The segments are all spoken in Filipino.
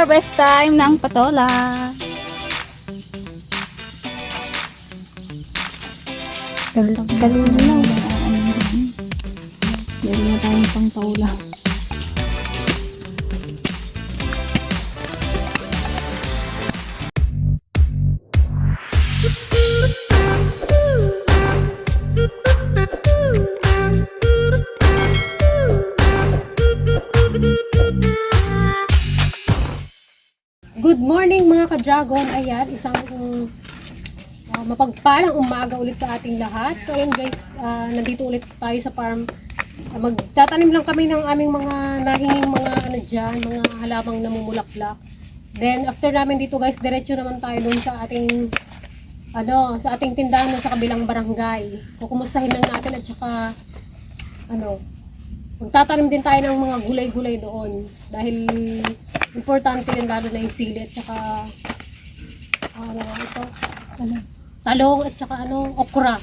Harvest time ng patola. Dalawa na. Meron na tayong pang paula. Good morning mga ka-dragon. Ayan, isang uh, mapagpalang umaga ulit sa ating lahat. So ayan guys, ah, nandito ulit tayo sa farm. Ah, magtatanim lang kami ng aming mga nahinging mga ano dyan, mga halamang namumulaklak. Then after namin dito guys, diretso naman tayo dun sa ating ano, sa ating tindahan sa kabilang barangay. Kukumustahin lang natin at saka ano, magtatanim din tayo ng mga gulay-gulay doon dahil importante din lalo na yung sili at saka ah, ano ito? Ano, talong at saka ano okra.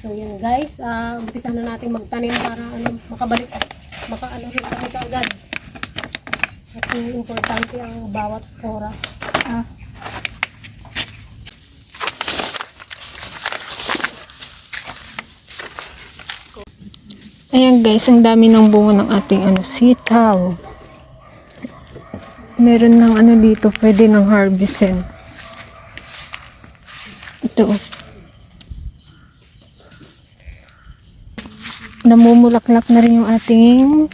So yan guys uh, umpisa na natin magtanim para ano makabalik maka ano rin kami kaagad. At yung importante ang bawat oras. Ah, Ayan guys, ang dami ng bunga ng ating ano, sitaw. Meron ng ano dito, pwede ng harvestin. Ito. oh. Namumulaklak na rin yung ating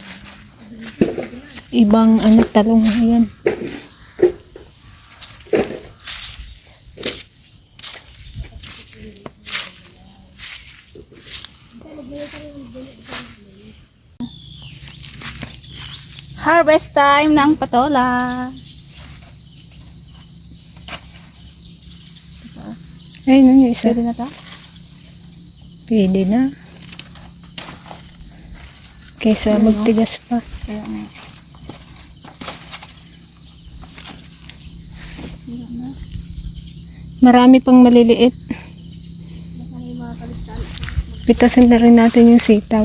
ibang ano talong. Ayan. Harvest time ng patola. Ayun yung isa. Pwede na to? Pwede na. Kaysa magtigas pa. Kaya nga. Marami pang maliliit. Pitasin na rin natin yung sitaw.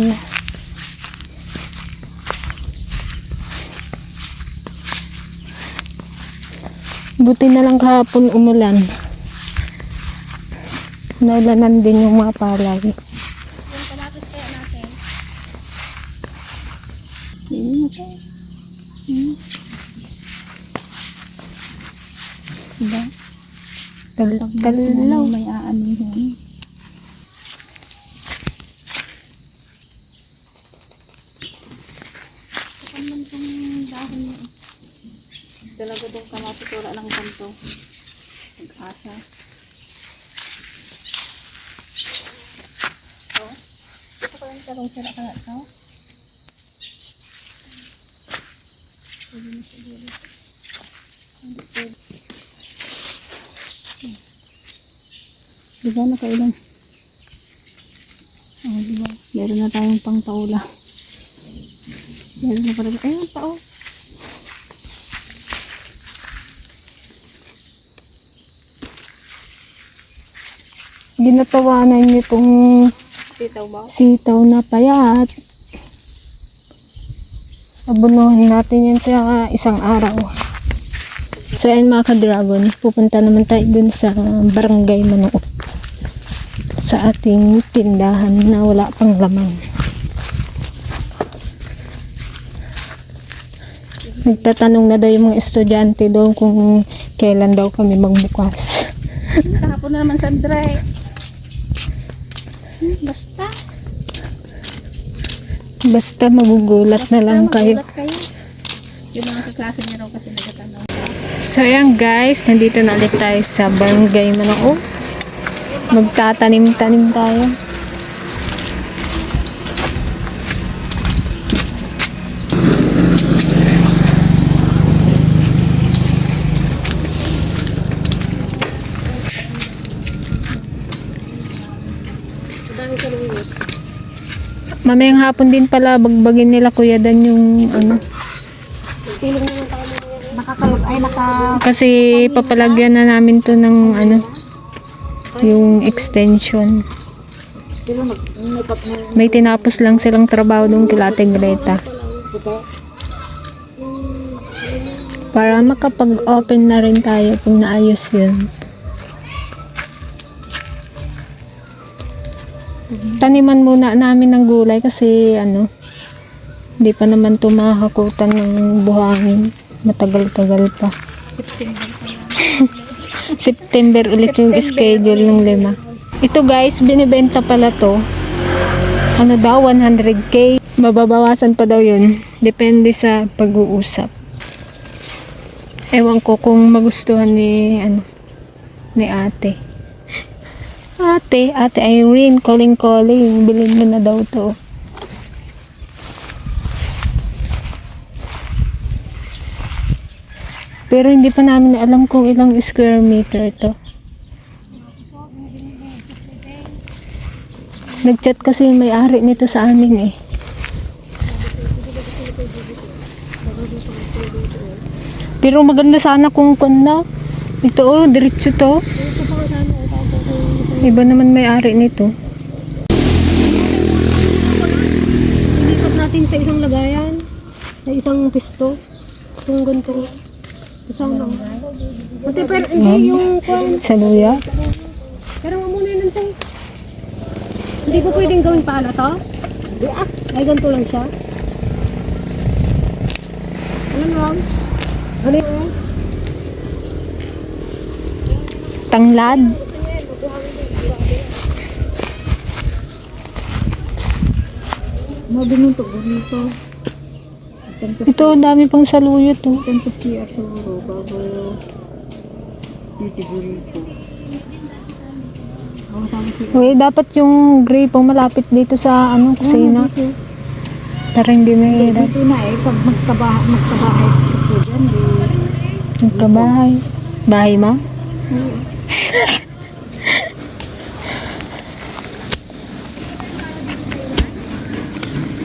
Buti na lang kahapon umulan. Naulanan din yung mga palay. Diba? Tal- Talalaw. May aanihin. Talaga itong kamatis wala lang ganito. Pag-asa. Ito. Ito ko yung talong sila kaya ito. Pwede na siguro. Hindi pwede. Diba nakailan? Oh, diba? Meron na tayong pang taula. Meron na pala. Ayun, tao. Ginatawanan niyo itong Sitaw ba? sitaw na payat. Abunuhan natin yan sa isang araw. So ayun mga ka-dragon, pupunta naman tayo dun sa barangay Manuot. Sa ating tindahan na wala pang laman. Nagtatanong na daw yung mga estudyante doon kung kailan daw kami magbukas. Kahapon na naman sa Andre. Basta. Basta magugulat na lang kayo. kayo. Yung mga kaklase niya raw kasi nagtatanong. So ayan guys, nandito na ulit tayo sa barangay Manao. Magtatanim-tanim tayo. Dami sa Mamayang hapon din pala bagbagin nila kuya dan yung ano. tulong naman tayo nakakalog ay naka Kasi papalagyan na namin to ng ano yung extension. may tinapos lang silang trabaho doon kila Ate Greta. Para makapag-open na rin tayo kung naayos yun. Taniman muna namin ng gulay kasi ano, hindi pa naman to makakakutan ng buhangin. Matagal-tagal pa. September ulit yung schedule ng lima. Ito guys, binibenta pala to. Ano daw, 100k. Mababawasan pa daw yun. Depende sa pag-uusap. Ewan ko kung magustuhan ni, ano, ni ate. Ate, ate Irene, calling calling. Bilhin mo na daw to. Pero hindi pa namin alam kung ilang square meter to. Nag-chat kasi may-ari nito sa amin eh. Pero maganda sana kung kung Ito oh, diretso to. Iba naman may-ari nito. Ilipat natin sa isang lagayan. Sa isang pisto. Itong ganito. Isang lang. Ate, pero hindi yung kwan. Sa luya. Pero muna yun tayo. Hindi ko pwedeng gawin pala to? Ay, ganito lang siya. Ano lang? Ano yun? Tanglad. Mabi mo to, ganito. Ito, ang dami pang saluyo to. Ganito siya siguro bago sabi siya. Uy, dapat yung grape ang malapit dito sa ano, kusina. Para hindi mahirap. Dito na eh, pag magkabahay, magkabahay ko dyan, di... Nagkabahay. Bahay ma?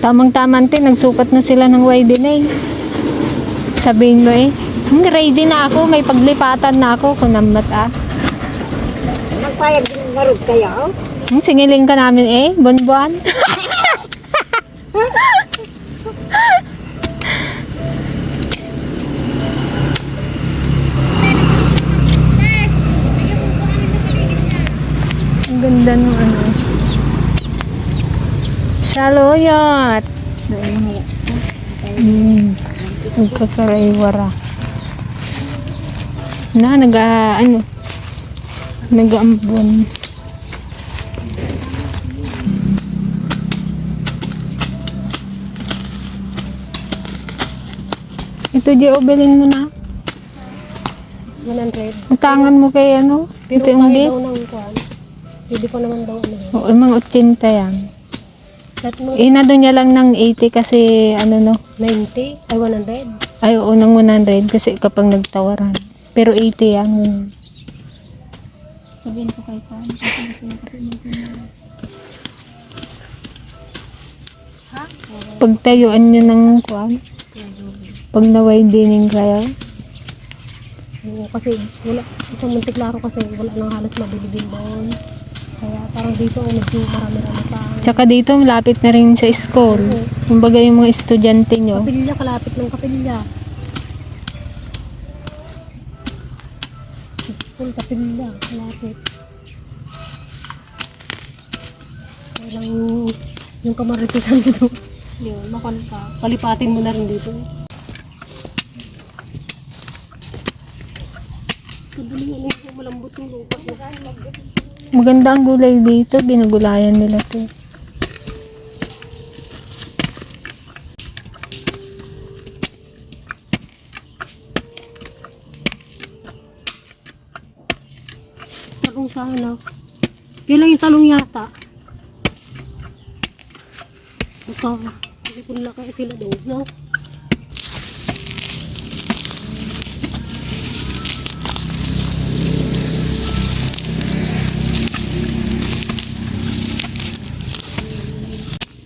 Tamang-tama ante, nagsukat na sila ng wedding eh. Sabihin mo eh, "Hmm, ready na ako, may paglipatan na ako, kunamat ah. Magpayag din narog kaya, oh. Hmm, singiling ka namin eh, buwan-buwan. Ang ganda ng ano. Saluyot! Hmm. Nagkakaraiwara. Na, nag ano, nag-aambon. Ito, Gio, bilhin mo na. 100. Utangan mo kay ano? Pero Ito yung kwan. Pwede pa naman daw ano. Oo, mga 80 yan. That mo, Inado niya lang ng 80 kasi ano no. 90? Ay, 100. Ay, oo, ng 100 kasi kapag nagtawaran. Pero 80 yan. Sabihin ko kay Pan. Niya. Pagtayuan niyo ng kwan. Pag naway dining kayo. Oo, kasi wala, isang Monteklaro kasi wala nang halos mabili din doon. Kaya parang dito medyo marami-rami pa. Tsaka dito, malapit na rin sa school. Kumbaga yung mga estudyante nyo. Kapilya, kalapit ng kapilya. School, kapilya, kalapit. Kailang yung kamaritisan dito. Yun, makon ka. Palipatin mo na rin dito. Kadalingan eh, malambot yung lupa. Maganda ang gulay dito. Ginagulayan nila to. Talong sa ano. Kailan yung talong yata? Ito. Hindi ko nila kaya sila doon, no?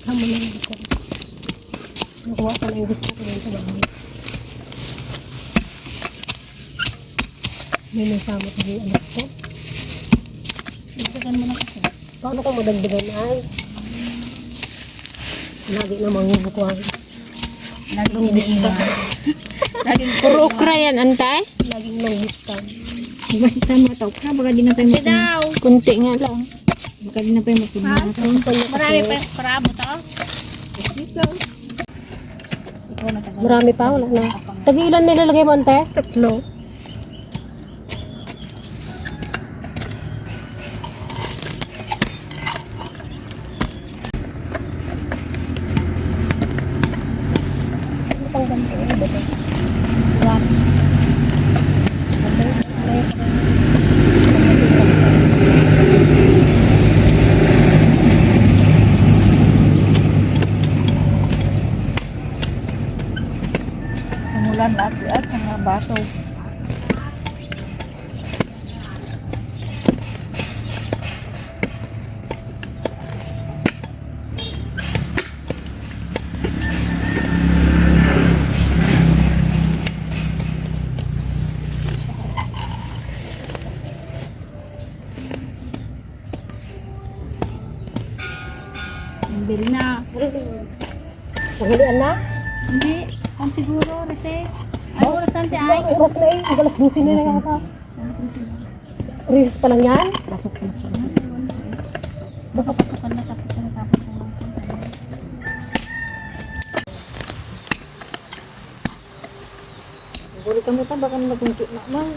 Tama na lang ako. Nakuha ko na yung gusto ko yun sa bahay. May nasama sa yung anak ko. Dagdagan mo na kasi. Paano ko madagdagan ay? Lagi na manghubukuhan. Lagi iniiwan. Puro okra yan, antay? Laging mangustan. Basit tayo mga tao. Kaya baka di na tayo mapin. Kunti nga lang. Baka di na tayo mapin. Marami pa yung karabo to? Marami pa, wala na. Tagilan nilalagay mo, ante? Tatlo. Simulan lahat at sa mga baso. Hindi na. Nanghalian na? Hindi. Ang siguro, Rese. Ay, oras natin ay. Ay, oras na eh. Ang alas 12 na na yata. Reels pa lang yan? Pasok na siya. Baka na tapos na tapos na lang. Buri kami ta, baka nagunti na lang.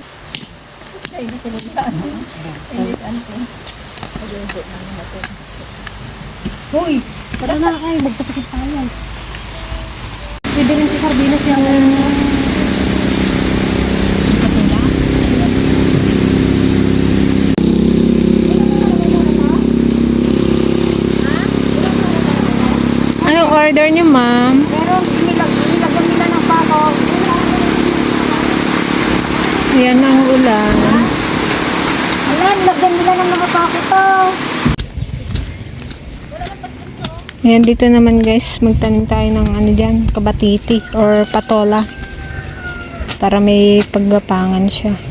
Ay, hindi ko na Hindi ko Hoy! Tara na kayo, magtapikit tayo. Pwede rin si Sardinas yung... order niyo, ma'am? Pero nilag nilagyan nila ng pako. Yan ang ulan. Ayan, lagyan nila ng mga pako to. Ayan, dito naman guys, magtanim tayo ng ano dyan, kabatiti or patola. Para may paggapangan siya.